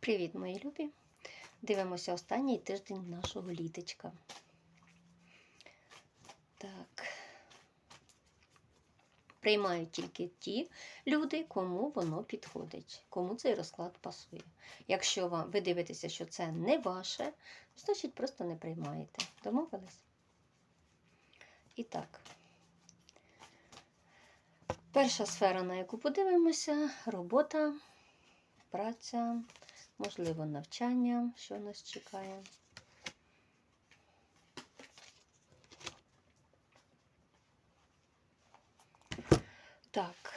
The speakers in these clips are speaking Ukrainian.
Привіт, мої любі! Дивимося останній тиждень нашого літочка. Так. Приймають тільки ті люди, кому воно підходить, кому цей розклад пасує. Якщо вам ви дивитеся, що це не ваше, значить просто не приймаєте. Домовились? І так. Перша сфера, на яку подивимося, робота, праця, можливо, навчання, що нас чекає. Так.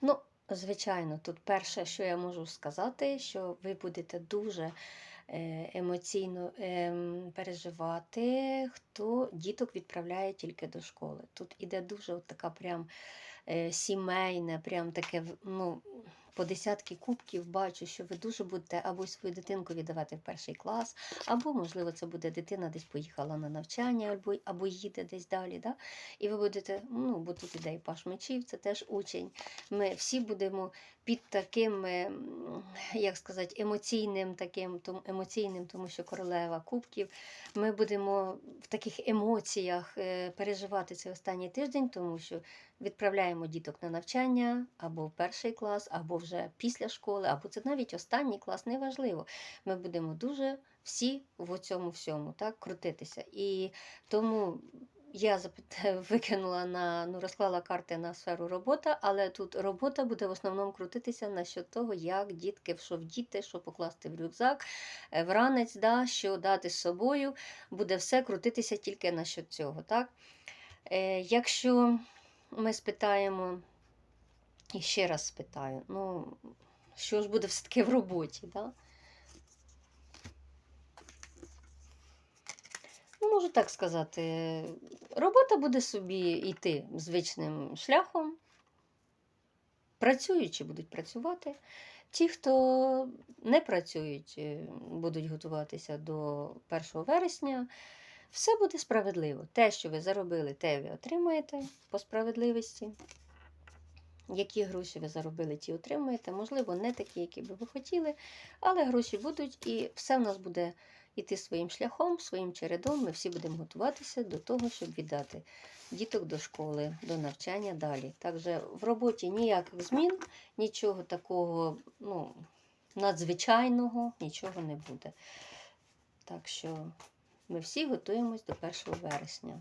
Ну, звичайно, тут перше, що я можу сказати, що ви будете дуже е, емоційно ем, переживати, хто діток відправляє тільки до школи. Тут іде дуже от така прям е, сімейне, прям таке, ну, по десятки кубків бачу, що ви дуже будете або свою дитинку віддавати в перший клас, або, можливо, це буде дитина десь поїхала на навчання, або, або їде десь далі. Да? І ви будете, ну, бо тут іде Паш Мечів, це теж учень. Ми всі будемо під таким, е, як сказати, емоційним, таким, емоційним, тому що королева кубків. Ми будемо в таких емоціях е, переживати цей останній тиждень, тому що відправляємо діток на навчання або в перший клас, або вже після школи, або це навіть останній клас, неважливо. Ми будемо дуже всі в цьому всьому так, крутитися. І тому я викинула на ну, розклала карти на сферу робота, але тут робота буде в основному крутитися насчет того, як дітки, що вдіти, що покласти в рюкзак, е, в ранець, да, що дати з собою. Буде все крутитися тільки насчет цього. Так? Е, якщо ми спитаємо, і ще раз спитаю, ну, що ж буде все-таки в роботі? Да? Ну, можу так сказати, робота буде собі йти звичним шляхом. Працюючі будуть працювати. Ті, хто не працюють, е, будуть готуватися до 1 вересня. Все буде справедливо. Те, що ви заробили, те ви отримаєте по справедливості. Які гроші ви заробили, ті отримаєте. Можливо, не такі, які би ви хотіли, але гроші будуть, і все в нас буде йти своїм шляхом, своїм чередом. Ми всі будемо готуватися до того, щоб віддати діток до школи, до навчання далі. Також в роботі ніяких змін, нічого такого ну, надзвичайного, нічого не буде. Так що ми всі готуємось до 1 вересня.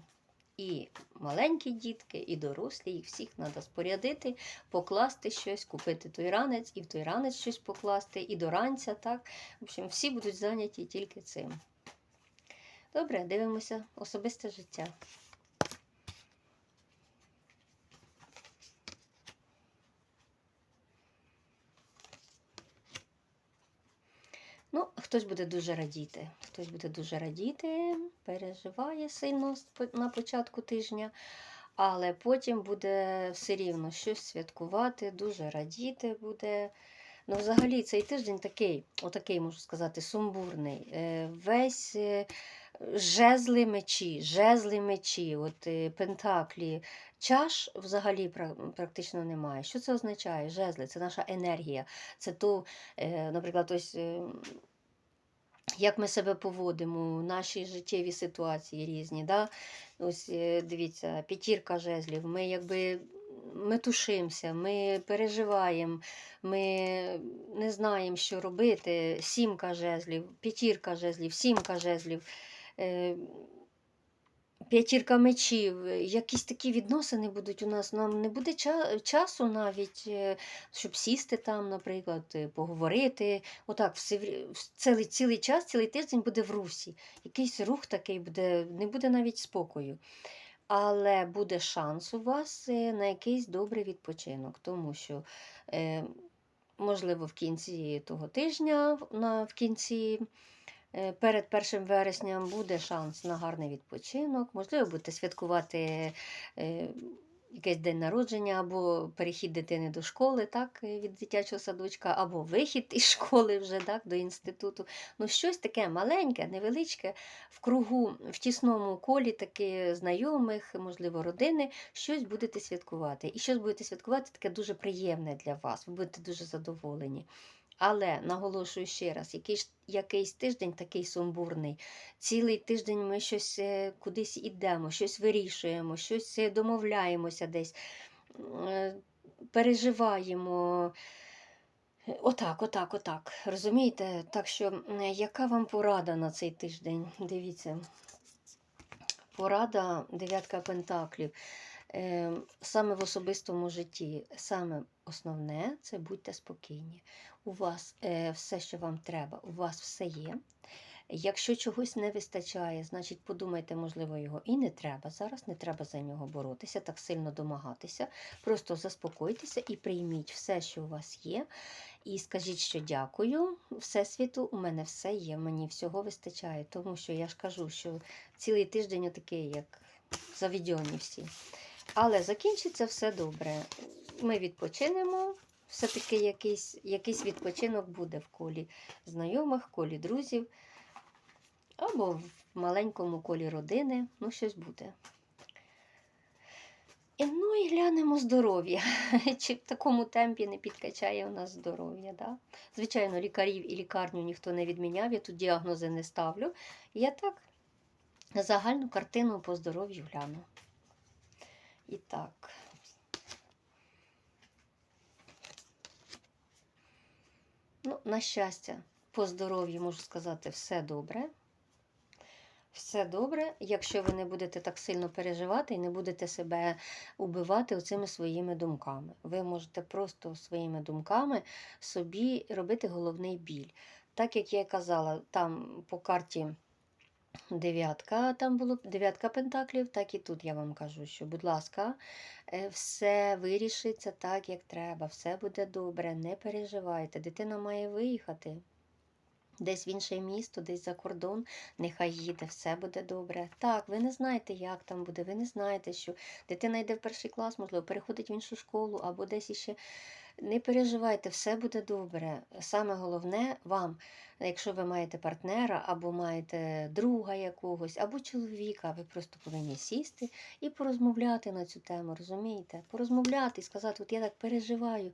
І маленькі дітки, і дорослі, їх всіх треба спорядити, покласти щось, купити той ранець, і в той ранець щось покласти, і до ранця, так. В общем, всі будуть зайняті тільки цим. Добре, дивимося особисте життя. Ну, хтось буде дуже радіти. Хтось буде дуже радіти, переживає сильно на початку тижня, але потім буде все рівно щось святкувати, дуже радіти буде. Ну, взагалі, цей тиждень такий, отакий, можу сказати, сумбурний. Е, Весь е, жезли мечі, жезли мечі, от е, пентаклі. Чаш взагалі практично немає. Що це означає? Жезли це наша енергія. Це е, наприклад, ось. Е, як ми себе поводимо, наші життєві ситуації різні. Да? Ось е, дивіться, п'ятірка жезлів. Ми якби ми тушимося, ми переживаємо, ми не знаємо, що робити. Сімка жезлів, п'ятірка жезлів, сімка жезлів. Е, П'ятірка мечів, якісь такі відносини будуть у нас. Нам не буде часу навіть, е, щоб сісти там, наприклад, е, поговорити. Отак, цілий, цілий час, цілий тиждень буде в русі. Якийсь рух такий буде, не буде навіть спокою. Але буде шанс у вас е, на якийсь добрий відпочинок, тому що, е, можливо, в кінці того тижня, в- кінці е, перед 1 вересням буде шанс на гарний відпочинок. Можливо, будете святкувати е, якийсь день народження, або перехід дитини до школи, так, е, від дитячого садочка, або вихід із школи вже так, до інституту. Ну, щось таке маленьке, невеличке, в кругу, в тісному колі таки знайомих, можливо, родини, щось будете святкувати. І щось будете святкувати таке дуже приємне для вас. Ви будете дуже задоволені. Але наголошую ще раз, якийсь, якийсь тиждень такий сумбурний. Цілий тиждень ми щось е, кудись ідемо, щось вирішуємо, щось е, домовляємося десь, е, переживаємо. Отак, отак, отак. Розумієте? Так що, яка вам порада на цей тиждень? Дивіться. Порада дев'ятка пентаклів. Е, Саме в особистому житті, саме основне це будьте спокійні. У вас е, все, що вам треба, у вас все є. Якщо чогось не вистачає, значить подумайте, можливо, його і не треба. Зараз не треба за нього боротися, так сильно домагатися. Просто заспокойтеся і прийміть все, що у вас є. І скажіть, що дякую. Всесвіту, у мене все є, мені всього вистачає. Тому що я ж кажу, що цілий тиждень отакий, як завідьоні всі. Але закінчиться все добре. Ми відпочинемо. Все-таки якийсь, якийсь відпочинок буде в колі знайомих, колі друзів, або в маленькому колі родини, ну щось буде. І, ну і глянемо здоров'я. Чи в такому темпі не підкачає у нас здоров'я. Да? Звичайно, лікарів і лікарню ніхто не відміняв, я тут діагнози не ставлю. Я так загальну картину по здоров'ю гляну. І так. Ну, на щастя, по здоров'ю можу сказати, все добре. Все добре, якщо ви не будете так сильно переживати і не будете себе убивати оцими своїми думками. Ви можете просто своїми думками собі робити головний біль. Так як я казала, там по карті дев'ятка, там було дев'ятка пентаклів, так і тут я вам кажу, що, будь ласка, е, все вирішиться так, як треба, все буде добре, не переживайте. Дитина має виїхати. Десь в інше місто, десь за кордон, нехай їде, все буде добре. Так, ви не знаєте, як там буде, ви не знаєте, що дитина йде в перший клас, можливо, переходить в іншу школу або десь іще. Не переживайте, все буде добре. Саме головне вам, якщо ви маєте партнера, або маєте друга якогось, або чоловіка, ви просто повинні сісти і порозмовляти на цю тему, розумієте? Порозмовляти і сказати, от я так переживаю.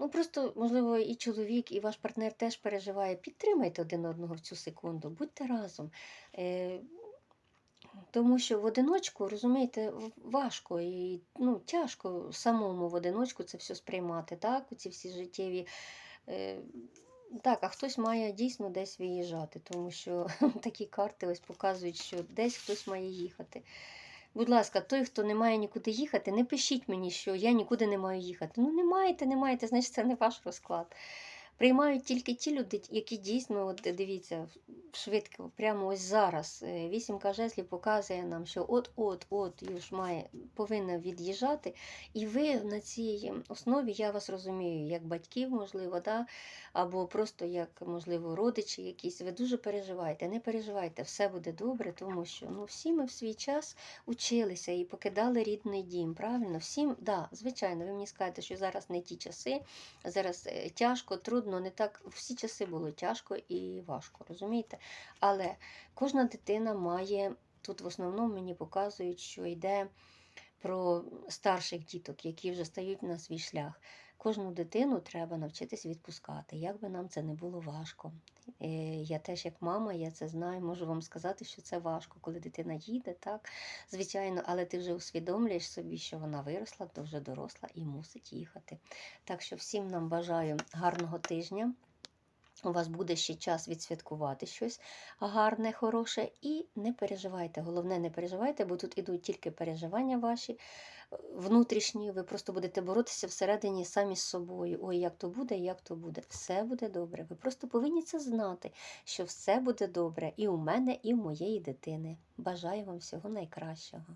Ну, просто, можливо, і чоловік, і ваш партнер теж переживає. Підтримайте один одного в цю секунду, будьте разом. Тому що в одиночку, розумієте, важко і ну, тяжко самому в одиночку це все сприймати, так? Ці всі життєві. Е, так, а хтось має дійсно десь виїжджати, тому що такі карти ось показують, що десь хтось має їхати. Будь ласка, той, хто не має нікуди їхати, не пишіть мені, що я нікуди не маю їхати. Ну, не маєте, не маєте, значить це не ваш розклад. Приймають тільки ті люди, які дійсно, от дивіться, швидко, прямо ось зараз. е, Вісімка жезлів показує нам, що от-от, от Юж має повинна від'їжджати. І ви на цій основі, я вас розумію, як батьків, можливо, да? або просто як, можливо, родичі якісь. Ви дуже переживаєте. Не переживайте, все буде добре, тому що ну, всі ми в свій час училися і покидали рідний дім. Правильно? Всім, да, звичайно, ви мені скажете, що зараз не ті часи, зараз е, тяжко, трудно, не так. Всі часи було тяжко і важко, розумієте? Але кожна дитина має, тут в основному мені показують, що йде про старших діток, які вже стають на свій шлях. Кожну дитину треба навчитись відпускати, як би нам це не було важко. Е, Я теж, як мама, я це знаю, можу вам сказати, що це важко, коли дитина їде, так, звичайно, але ти вже усвідомлюєш собі, що вона виросла, вже доросла і мусить їхати. Так що всім нам бажаю гарного тижня. У вас буде ще час відсвяткувати щось гарне, хороше, і не переживайте. Головне, не переживайте, бо тут ідуть тільки переживання ваші е, внутрішні. Ви просто будете боротися всередині самі з собою. Ой, як то буде, як то буде. Все буде добре. Ви просто повинні це знати, що все буде добре і у мене, і у моєї дитини. Бажаю вам всього найкращого.